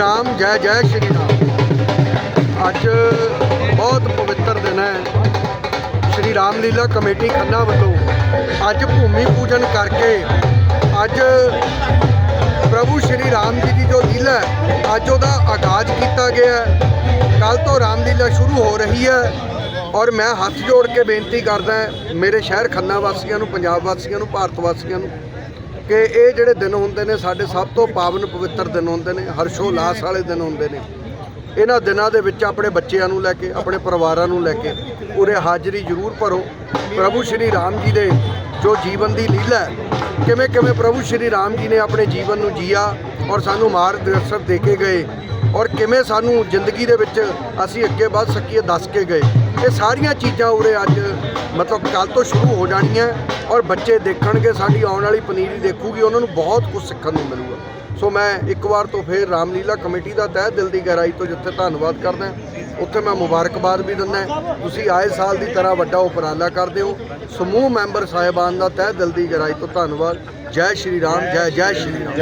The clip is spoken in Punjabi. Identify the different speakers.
Speaker 1: ਰਾਮ, ਜੈ ਜੈ ਸ਼੍ਰੀ ਰਾਮ। ਅੱਜ ਬਹੁਤ ਪਵਿੱਤਰ ਦਿਨ ਹੈ। ਸ਼੍ਰੀ ਰਾਮ ਲੀਲਾ ਕਮੇਟੀ ਖੰਨਾ ਵੱਲੋਂ ਅੱਜ ਭੂਮੀ ਪੂਜਨ ਕਰਕੇ ਅੱਜ ਪ੍ਰਭੂ ਸ਼੍ਰੀ ਰਾਮ ਜੀ ਦੀ ਜੋ ਲੀਲਾ ਹੈ, ਅੱਜ ਉਹਦਾ ਆਗਾਜ਼ ਕੀਤਾ ਗਿਆ ਹੈ। ਕੱਲ ਤੋਂ ਰਾਮ ਲੀਲਾ ਸ਼ੁਰੂ ਹੋ ਰਹੀ ਹੈ ਔਰ ਮੈਂ ਹੱਥ ਜੋੜ ਕੇ ਬੇਨਤੀ ਕਰਦਾ ਮੇਰੇ ਸ਼ਹਿਰ ਖੰਨਾ ਵਾਸੀਆਂ ਨੂੰ, ਪੰਜਾਬ ਵਾਸੀਆਂ ਨੂੰ, ਭਾਰਤ ਵਾਸੀਆਂ ਨੂੰ ਕਿ ਇਹ ਜਿਹੜੇ ਦਿਨ ਹੁੰਦੇ ਨੇ, ਸਾਡੇ ਸਭ ਤੋਂ ਪਾਵਨ ਪਵਿੱਤਰ ਦਿਨ ਹੁੰਦੇ ਨੇ ਹਰਸ਼ੋ ਲਾਸ ਵਾਲੇ ਦਿਨ ਹੁੰਦੇ ਨੇ। ਇਹਨਾਂ ਦਿਨਾਂ ਦੇ ਵਿੱਚ ਆਪਣੇ ਬੱਚਿਆਂ ਨੂੰ ਲੈ ਕੇ, ਆਪਣੇ ਪਰਿਵਾਰਾਂ ਨੂੰ ਲੈ ਕੇ ਉਰੇ ਹਾਜ਼ਰੀ ਜ਼ਰੂਰ ਭਰੋ। ਪ੍ਰਭੂ ਸ਼੍ਰੀ ਰਾਮ ਜੀ ਦੇ ਜੋ ਜੀਵਨ ਦੀ ਲੀਲਾ ਕਿਵੇਂ ਕਿਵੇਂ ਪ੍ਰਭੂ ਸ਼੍ਰੀ ਰਾਮ ਜੀ ਨੇ ਆਪਣੇ ਜੀਵਨ ਨੂੰ ਜੀਆ ਔਰ ਸਾਨੂੰ ਮਾਰਗਦਰਸ਼ਨ ਦੇ ਕੇ ਗਏ ਔਰ ਕਿਵੇਂ ਸਾਨੂੰ ਜ਼ਿੰਦਗੀ ਦੇ ਵਿੱਚ ਅਸੀਂ ਅੱਗੇ ਵੱਧ ਸਕੀਏ, ਦੱਸ ਕੇ ਗਏ। ਇਹ ਸਾਰੀਆਂ ਚੀਜ਼ਾਂ ਉਰੇ ਅੱਜ ਮਤਲਬ ਕੱਲ ਤੋਂ ਸ਼ੁਰੂ ਹੋ ਜਾਣੀਆਂ ਔਰ ਬੱਚੇ ਦੇਖਣਗੇ, ਸਾਡੀ ਆਉਣ ਵਾਲੀ ਪਨੀਰੀ ਦੇਖੂਗੀ, ਉਹਨਾਂ ਨੂੰ ਬਹੁਤ ਕੁਝ ਸਿੱਖਣ ਨੂੰ ਮਿਲੂਗਾ। ਸੋ ਮੈਂ ਇੱਕ ਵਾਰ ਤੋਂ ਫੇਰ ਰਾਮਲੀਲਾ ਕਮੇਟੀ ਦਾ ਤਹਿ ਦਿਲ ਦੀ ਗਹਿਰਾਈ ਤੋਂ ਜਿੱਥੇ ਧੰਨਵਾਦ ਕਰਦਾ, ਉੱਥੇ ਮੈਂ ਮੁਬਾਰਕਬਾਦ ਵੀ ਦਿੰਦਾ। ਤੁਸੀਂ ਆਏ ਸਾਲ ਦੀ ਤਰ੍ਹਾਂ ਵੱਡਾ ਉਪਰਾਲਾ ਕਰਦੇ ਹੋ। ਸਮੂਹ ਮੈਂਬਰ ਸਾਹਿਬਾਨ ਦਾ ਤਹਿ ਦਿਲ ਦੀ ਗਹਿਰਾਈ ਤੋਂ ਧੰਨਵਾਦ। ਜੈ ਸ਼੍ਰੀ ਰਾਮ, ਜੈ ਜੈ ਸ਼੍ਰੀ ਰਾਮ।